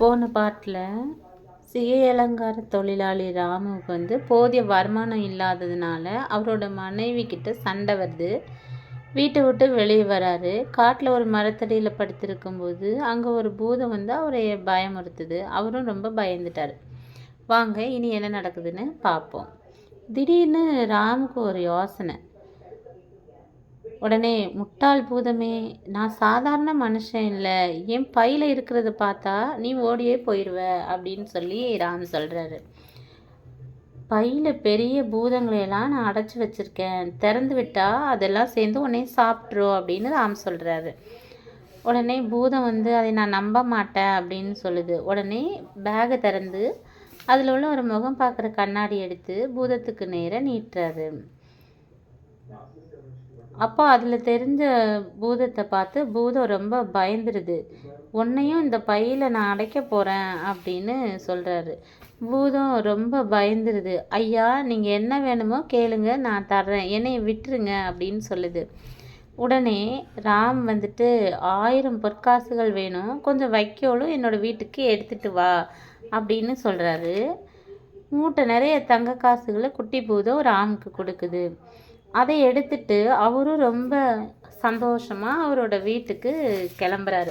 போன பாட்டில் சிகை அலங்கார தொழிலாளி ராமுவுக்கு வந்து போதிய வருமானம் இல்லாததுனால அவரோட மனைவி கிட்ட சண்டை வருது. வீட்டை விட்டு வெளியே வராரு. காட்டில் ஒரு மரத்தடியில் படுத்திருக்கும்போது அங்கே ஒரு பூதம் வந்து அவரை பயமுறுத்துது. அவரும் ரொம்ப பயந்துட்டார். வாங்க இனி என்ன நடக்குதுன்னு பார்ப்போம். திடீர்னு ராமுக்கு ஒரு யோசனை. உடனே முட்டாள் பூதமே நான் சாதாரண மனுஷன் இல்லை. என் பையில் இருக்கிறத பார்த்தா நீ ஓடியே போயிடுவ அப்படின்னு சொல்லி ராம் சொல்கிறாரு பையில் பெரிய பூதங்களையெல்லாம் நான் அடைச்சி வச்சுருக்கேன். திறந்து விட்டால் அதெல்லாம் சேர்ந்து உடனே சாப்பிட்ரும் அப்படின்னு ராம் சொல்கிறாரு உடனே பூதம் வந்து அதை நான் நம்ப மாட்டேன் அப்படின்னு சொல்லுது. உடனே பேகை திறந்து அதில் உள்ள ஒரு முகம் பார்க்குற கண்ணாடி எடுத்து பூதத்துக்கு நேராக நீட்டுறாரு. அப்போ அதில் தெரிஞ்ச பூதத்தை பார்த்து பூதம் ரொம்ப பயந்துடுது உன்னையும் இந்த பையில் நான் அடைக்க போகிறேன் அப்படின்னு சொல்கிறாரு பூதம் ரொம்ப பயந்துருது. ஐயா நீங்கள் என்ன வேணுமோ கேளுங்க நான் தர்றேன். என்னை விட்டுருங்க அப்படின்னு சொல்லுது. உடனே ராம் வந்துட்டு ஆயிரம் பொற்காசுகள் வேணும். கொஞ்சம் வைக்கோலும் என்னோடய வீட்டுக்கு எடுத்துகிட்டு வா அப்படின்னு சொல்கிறாரு மூட்டை நிறைய தங்க காசுகளை குட்டி பூதம் ராமுக்கு கொடுக்குது. அதை எடுத்துட்டு அவரும் ரொம்ப சந்தோஷமாக அவரோட வீட்டுக்கு கிளம்புறாரு.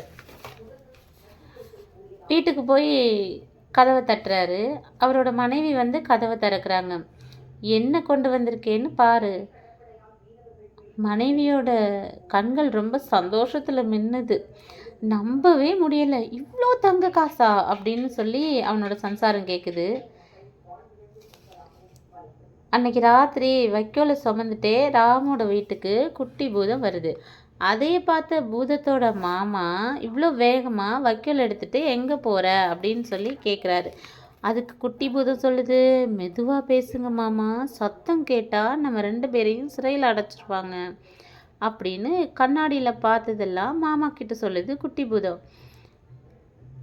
வீட்டுக்கு போய் கதவை தட்டுறாரு. அவரோட மனைவி வந்து கதவை திறக்கிறாங்க. என்ன கொண்டு வந்திருக்கேன்னு பாரு. மனைவியோட கண்கள் ரொம்ப சந்தோஷத்தில் மின்னுது. நம்பவே முடியலை. இவ்வளோ தங்க காசா? அப்படின்னு சொல்லி அவனோட சம்சாரம் கேட்குது அன்னைக்கு ராத்திரி வைக்கோலை சுமந்துட்டே ராமோட வீட்டுக்கு குட்டி பூதம் வருது. அதையே பார்த்த பூதத்தோட மாமா இவ்வளோ வேகமாக வைக்கோல் எடுத்துகிட்டு எங்கே போகிற அப்படின்னு சொல்லி கேட்குறாரு அதுக்கு குட்டி பூதம் சொல்லுது மெதுவாக பேசுங்க மாமா சத்தம் கேட்டால் நம்ம ரெண்டு பேரையும் சிறையில் அடைச்சிருவாங்க. அப்படின்னு கண்ணாடியில் பார்த்ததெல்லாம் மாமா கிட்ட சொல்லுது குட்டி பூதம்.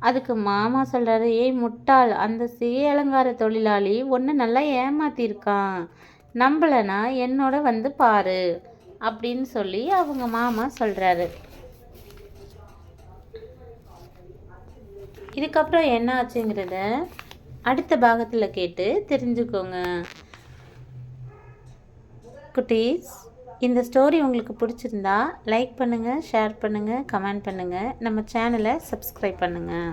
அதுக்கு மாமா சொல்கிறாரு ஏய் முட்டாள் அந்த சிகை அலங்கார தொழிலாளி ஒன்று நல்லா ஏமாத்திருக்கான். நம்பலைனா என்னோட வந்து பாரு அப்படின்னு சொல்லி அவங்க மாமா சொல்கிறாரு இதுக்கப்புறம் என்ன ஆச்சுங்கிறத அடுத்த பாகத்தில் கேட்டு தெரிஞ்சுக்கோங்க. குட்டீஸ் இந்த ஸ்டோரி உங்களுக்கு பிடிச்சிருந்தா லைக் பண்ணுங்கள் ஷேர் பண்ணுங்கள் கமெண்ட் பண்ணுங்கள் நம்ம சேனலை சப்ஸ்கிரைப் பண்ணுங்கள்